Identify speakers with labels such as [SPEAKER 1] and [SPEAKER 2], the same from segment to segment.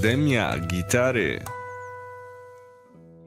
[SPEAKER 1] Akademia Gitary.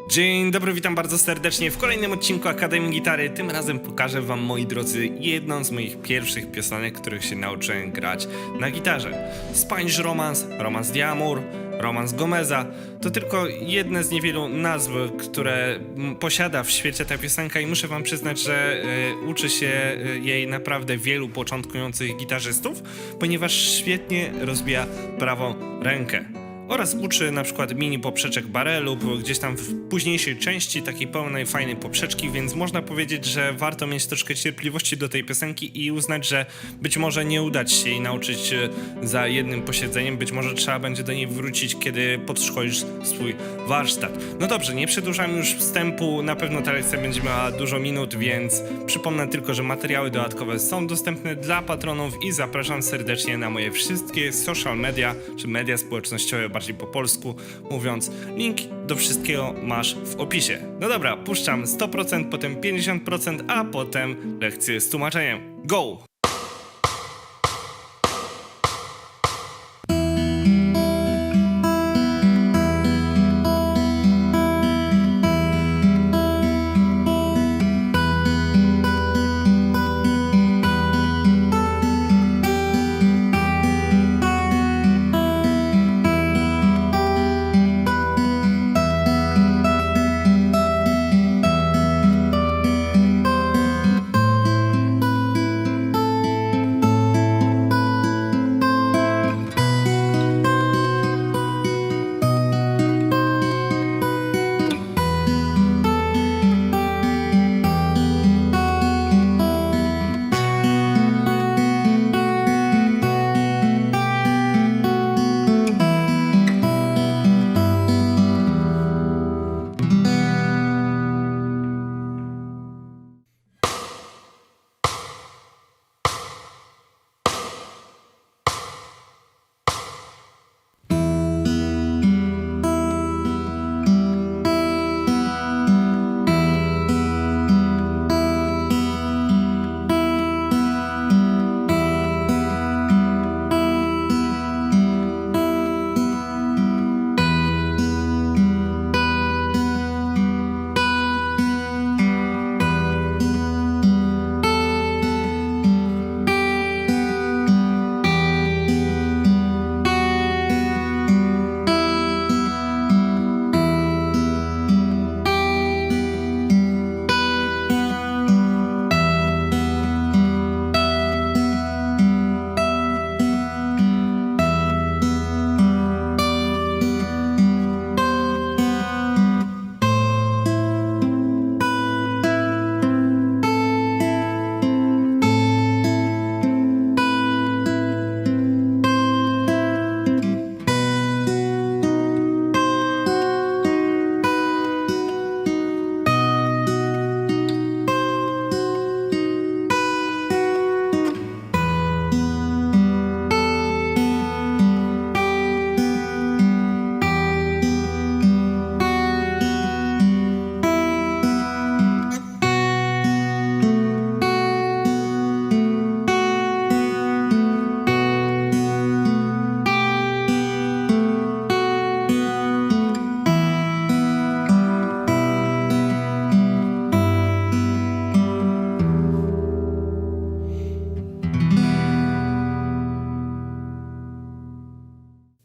[SPEAKER 2] Dzień dobry, witam bardzo serdecznie w kolejnym odcinku Akademii Gitary. Tym razem pokażę wam, moi drodzy, jedną z moich pierwszych piosenek, których się nauczyłem grać na gitarze. Spanish Romance, Romance Diamur, Romance Gomeza to tylko jedne z niewielu nazw, które posiada w świecie ta piosenka i muszę wam przyznać, że y, uczy się y, jej naprawdę wielu początkujących gitarzystów, ponieważ świetnie rozbija prawą rękę oraz uczy na przykład mini poprzeczek barelu lub gdzieś tam w późniejszej części takiej pełnej, fajnej poprzeczki, więc można powiedzieć, że warto mieć troszkę cierpliwości do tej piosenki i uznać, że być może nie udać się jej nauczyć e, za jednym posiedzeniem, być może trzeba będzie do niej wrócić, kiedy podszkolisz swój warsztat. No dobrze, nie przedłużam już wstępu, na pewno ta lekcja będzie miała dużo minut, więc przypomnę tylko, że materiały dodatkowe są dostępne dla patronów i zapraszam serdecznie na moje wszystkie social media, czy media społecznościowe, bardziej po polsku mówiąc. Link do wszystkiego masz w opisie. No dobra, puszczam 100%, potem 50%, a potem lekcję z tłumaczeniem. Go!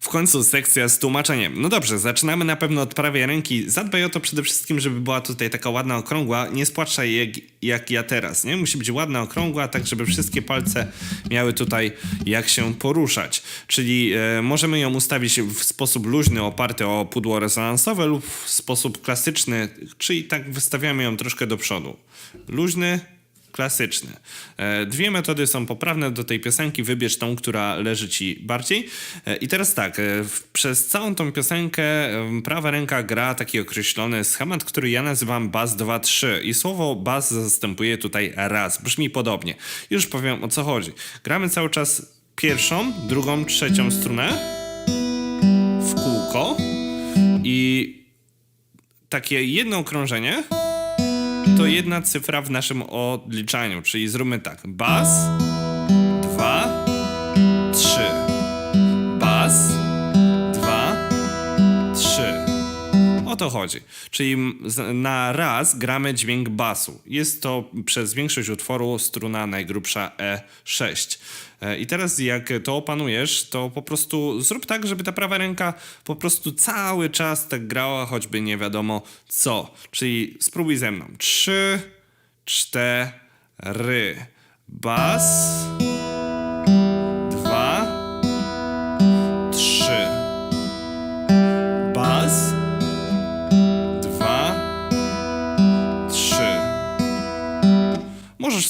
[SPEAKER 2] W końcu sekcja z tłumaczeniem. No dobrze, zaczynamy na pewno od prawej ręki. Zadbaj o to przede wszystkim, żeby była tutaj taka ładna okrągła. Nie spłaszczaj jak, jak ja teraz, nie? Musi być ładna okrągła, tak żeby wszystkie palce miały tutaj jak się poruszać. Czyli e, możemy ją ustawić w sposób luźny, oparty o pudło rezonansowe lub w sposób klasyczny, czyli tak wystawiamy ją troszkę do przodu. Luźny, klasyczny. E, Dwie metody są poprawne do tej piosenki. Wybierz tą, która leży ci bardziej. E, I teraz tak, e, przez całą tą piosenkę prawa ręka gra taki określony schemat, który ja nazywam bas 2-3 i słowo bas zastępuje tutaj raz. Brzmi podobnie. Już powiem o co chodzi. Gramy cały czas pierwszą, drugą, trzecią strunę w kółko i takie jedno okrążenie to jedna cyfra w naszym odliczaniu, czyli zróbmy tak. Bas, dwa, trzy. Bas, dwa, trzy. O to chodzi. Czyli na raz gramy dźwięk basu. Jest to przez większość utworu struna najgrubsza E6. E, I teraz jak to opanujesz, to po prostu zrób tak, żeby ta prawa ręka po prostu cały czas tak grała, choćby nie wiadomo co. Czyli spróbuj ze mną. Trzy, cztery. Bas.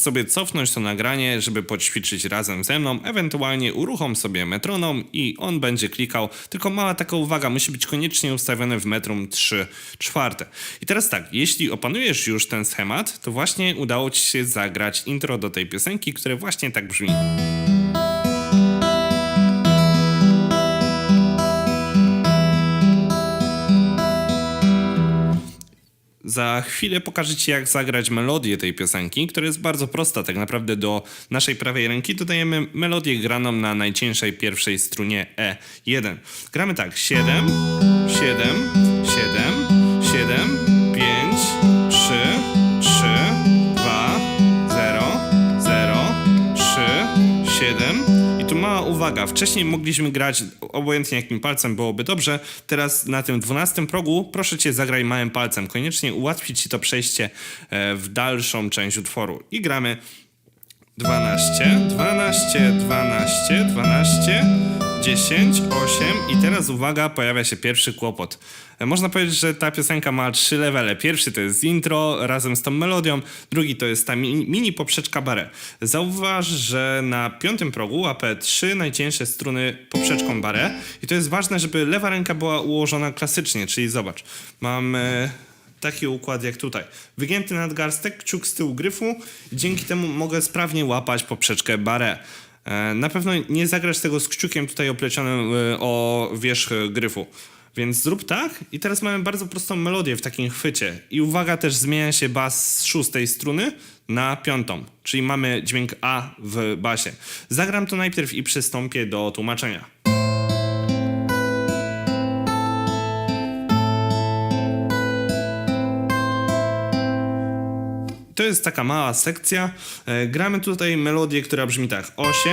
[SPEAKER 2] Sobie cofnąć to nagranie, żeby poćwiczyć razem ze mną, ewentualnie uruchom sobie metronom i on będzie klikał, tylko mała taka uwaga, musi być koniecznie ustawiony w metrum 3 czwarte. I teraz tak, jeśli opanujesz już ten schemat, to właśnie udało Ci się zagrać intro do tej piosenki, które właśnie tak brzmi. Za chwilę pokażę Ci, jak zagrać melodię tej piosenki, która jest bardzo prosta. Tak naprawdę do naszej prawej ręki dodajemy melodię graną na najcieńszej pierwszej strunie E1. Gramy tak: 7, 7, 7, 7, 5, uwaga, wcześniej mogliśmy grać obojętnie jakim palcem byłoby dobrze, teraz na tym 12 progu proszę Cię zagraj małym palcem, koniecznie ułatwi Ci to przejście e, w dalszą część utworu. I gramy 12, 12, 12, 12, 10, 8 i teraz uwaga, pojawia się pierwszy kłopot. E, Można powiedzieć, że ta piosenka ma trzy levele. Pierwszy to jest intro razem z tą melodią, drugi to jest ta mini, poprzeczka barę. Zauważ, że na piątym progu AP3 najcieńsze struny poprzeczką barę i to jest ważne, żeby lewa ręka była ułożona klasycznie, czyli zobacz, mamy taki układ jak tutaj. Wygięty nadgarstek, kciuk z tyłu gryfu i dzięki temu mogę sprawnie łapać poprzeczkę barę. E, Na pewno nie zagrasz tego z kciukiem tutaj oplecionym e, o wierzch e, gryfu. Więc zrób tak i teraz mamy bardzo prostą melodię w takim chwycie. I uwaga, też zmienia się bas z szóstej struny na piątą, czyli mamy dźwięk A w basie. Zagram to najpierw i przystąpię do tłumaczenia. To jest taka mała sekcja. E, gramy tutaj melodię, która brzmi tak: 8,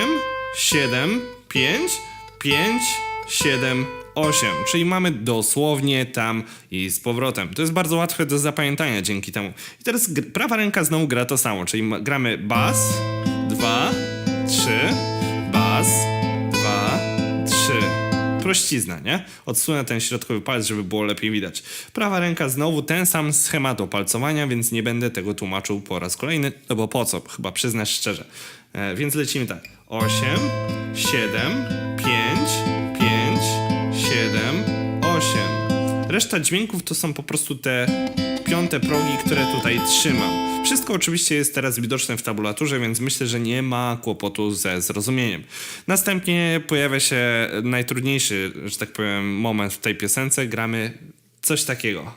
[SPEAKER 2] 7, 5, 5, 7, 8. Czyli mamy dosłownie tam i z powrotem. To jest bardzo łatwe do zapamiętania dzięki temu. I teraz prawa ręka znowu gra to samo, czyli gramy bas, 2, 3, bas, 2, 3 prościzna, nie? Odsunę ten środkowy palec, żeby było lepiej widać. Prawa ręka znowu ten sam schemat opalcowania, więc nie będę tego tłumaczył po raz kolejny, no bo po co? Chyba przyznasz szczerze. E, więc lecimy tak. 8, 7, 5, 5, 7, 8. Reszta dźwięków to są po prostu te piąte progi, które tutaj trzymam. Wszystko oczywiście jest teraz widoczne w tabulaturze, więc myślę, że nie ma kłopotu ze zrozumieniem. Następnie pojawia się najtrudniejszy, że tak powiem, moment w tej piosence. Gramy coś takiego.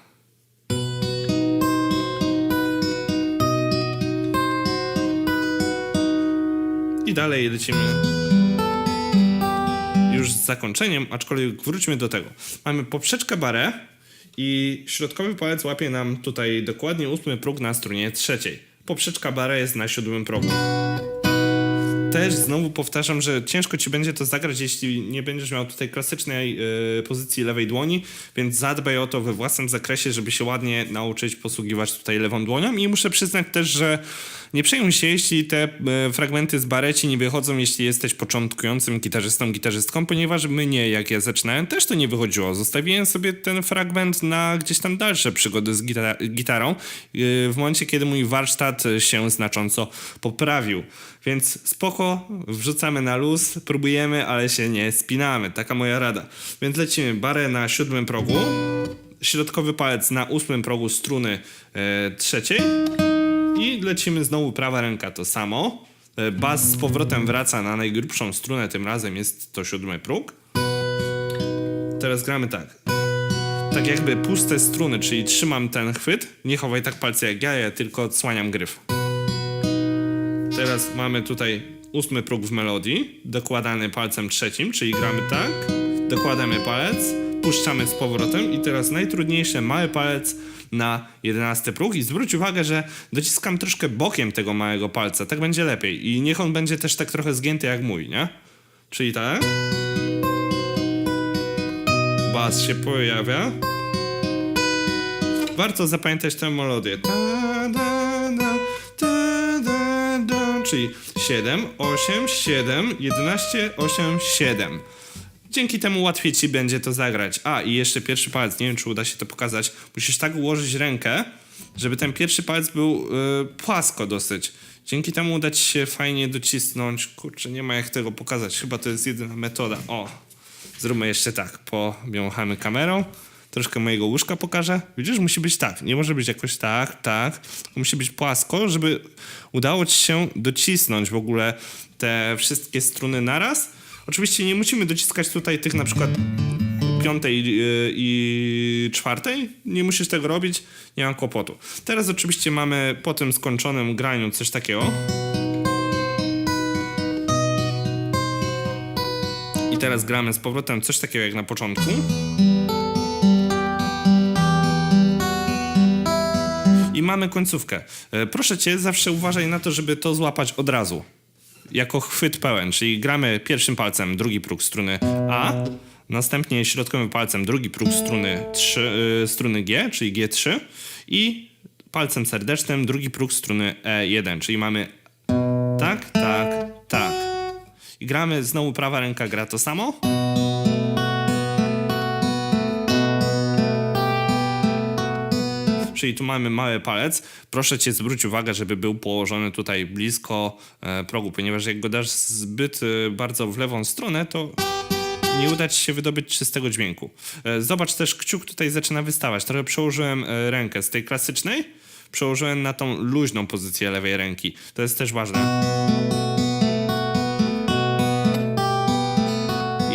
[SPEAKER 2] I dalej lecimy już z zakończeniem, aczkolwiek wróćmy do tego. Mamy poprzeczkę barę i środkowy palec łapie nam tutaj dokładnie ósmy próg na stronie trzeciej. Poprzeczka barę jest na siódmym progu. Też znowu powtarzam, że ciężko ci będzie to zagrać, jeśli nie będziesz miał tutaj klasycznej e, pozycji lewej dłoni, więc zadbaj o to we własnym zakresie, żeby się ładnie nauczyć posługiwać tutaj lewą dłonią. I muszę przyznać też, że nie przejmuj się, jeśli te e, fragmenty z bareci nie wychodzą, jeśli jesteś początkującym gitarzystą, gitarzystką, ponieważ mnie, jak ja zaczynałem, też to nie wychodziło. Zostawiłem sobie ten fragment na gdzieś tam dalsze przygody z gita- gitarą, e, w momencie, kiedy mój warsztat się znacząco poprawił. Więc spoko, wrzucamy na luz, próbujemy, ale się nie spinamy. Taka moja rada. Więc lecimy barę na siódmym progu, środkowy palec na ósmym progu struny e, trzeciej i lecimy znowu prawa ręka to samo. E, Bas z powrotem wraca na najgrubszą strunę, tym razem jest to siódmy próg. Teraz gramy tak. Tak jakby puste struny, czyli trzymam ten chwyt. Nie chowaj tak palce jak ja, ja tylko odsłaniam gryf. Teraz mamy tutaj ósmy próg w melodii, dokładany palcem trzecim, czyli gramy tak, dokładamy palec, puszczamy z powrotem i teraz najtrudniejsze, mały palec na 11 próg i zwróć uwagę, że dociskam troszkę bokiem tego małego palca, tak będzie lepiej i niech on będzie też tak trochę zgięty jak mój, nie? Czyli tak. Bas się pojawia. Warto zapamiętać tę melodię. Ta, da, da, ta, da, da. Czyli 7, 8, 7, 11, 8, 7. Dzięki temu łatwiej ci będzie to zagrać. A, i jeszcze pierwszy palec, nie wiem czy uda się to pokazać. Musisz tak ułożyć rękę, żeby ten pierwszy palec był y, płasko dosyć. Dzięki temu uda ci się fajnie docisnąć. Kurczę, nie ma jak tego pokazać. Chyba to jest jedyna metoda. O, zróbmy jeszcze tak. Pomiąchamy kamerą. Troszkę mojego łóżka pokażę. Widzisz, musi być tak. Nie może być jakoś tak, tak. Musi być płasko, żeby udało ci się docisnąć w ogóle te wszystkie struny naraz. Oczywiście nie musimy dociskać tutaj tych na przykład piątej yy, i czwartej. Nie musisz tego robić, nie mam kłopotu. Teraz oczywiście mamy po tym skończonym graniu coś takiego. I teraz gramy z powrotem coś takiego jak na początku. I mamy końcówkę. E, Proszę cię, zawsze uważaj na to, żeby to złapać od razu. Jako chwyt pełen, czyli gramy pierwszym palcem drugi próg struny A, następnie środkowym palcem drugi próg struny, 3, y, struny G, czyli G3 i palcem serdecznym drugi próg struny E1, czyli mamy tak, tak, tak. I gramy znowu prawa ręka gra to samo. Czyli tu mamy mały palec. Proszę cię zwróć uwagę, żeby był położony tutaj blisko e, progu, ponieważ jak go dasz zbyt e, bardzo w lewą stronę, to nie uda ci się wydobyć czystego dźwięku. E, zobacz też, kciuk tutaj zaczyna wystawać. Trochę przełożyłem rękę z tej klasycznej, przełożyłem na tą luźną pozycję lewej ręki. To jest też ważne.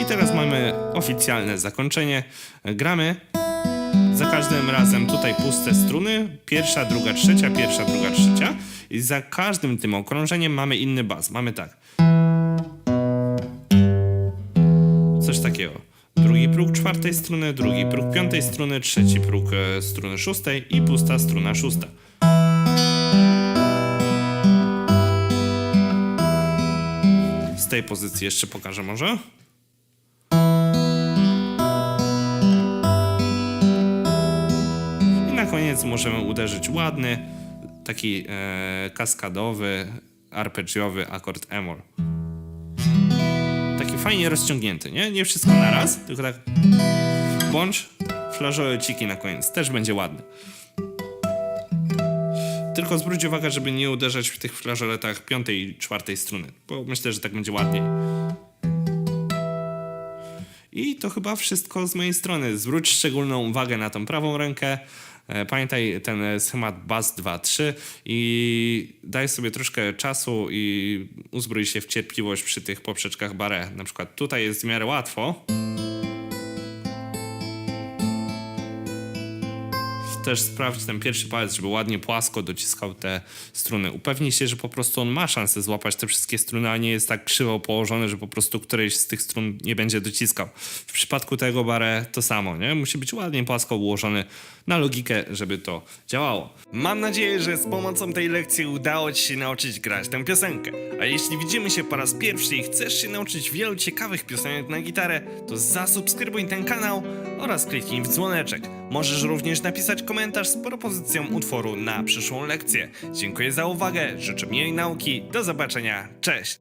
[SPEAKER 2] I teraz mamy oficjalne zakończenie. Gramy. Za każdym razem tutaj puste struny. Pierwsza, druga, trzecia, pierwsza, druga, trzecia. I za każdym tym okrążeniem mamy inny bas. Mamy tak. Coś takiego. Drugi próg czwartej struny, drugi próg piątej struny, trzeci próg e, struny szóstej i pusta struna szósta. Z tej pozycji jeszcze pokażę może. Koniec możemy uderzyć ładny, taki e, kaskadowy, arpeggiowy akord Emol. Taki fajnie rozciągnięty, nie? Nie wszystko naraz, tylko tak bądź flażowe ciki na koniec. Też będzie ładny. Tylko zwróć uwagę, żeby nie uderzać w tych flażoletach piątej i czwartej struny, bo myślę, że tak będzie ładniej. I to chyba wszystko z mojej strony. Zwróć szczególną uwagę na tą prawą rękę. E, Pamiętaj ten schemat BAS 2.3 i daj sobie troszkę czasu i uzbrój się w cierpliwość przy tych poprzeczkach barre. Na przykład tutaj jest w miarę łatwo. Też sprawdź ten pierwszy palec, żeby ładnie płasko dociskał te struny. Upewnij się, że po prostu on ma szansę złapać te wszystkie struny, a nie jest tak krzywo położony, że po prostu którejś z tych strun nie będzie dociskał. W przypadku tego barę to samo, nie? Musi być ładnie płasko ułożony na logikę, żeby to działało. Mam nadzieję, że z pomocą tej lekcji udało Ci się nauczyć grać tę piosenkę. A jeśli widzimy się po raz pierwszy i chcesz się nauczyć wielu ciekawych piosenek na gitarę, to zasubskrybuj ten kanał oraz kliknij w dzwoneczek. Możesz również napisać komentarz z propozycją utworu na przyszłą lekcję. Dziękuję za uwagę, życzę miłej nauki, do zobaczenia, cześć!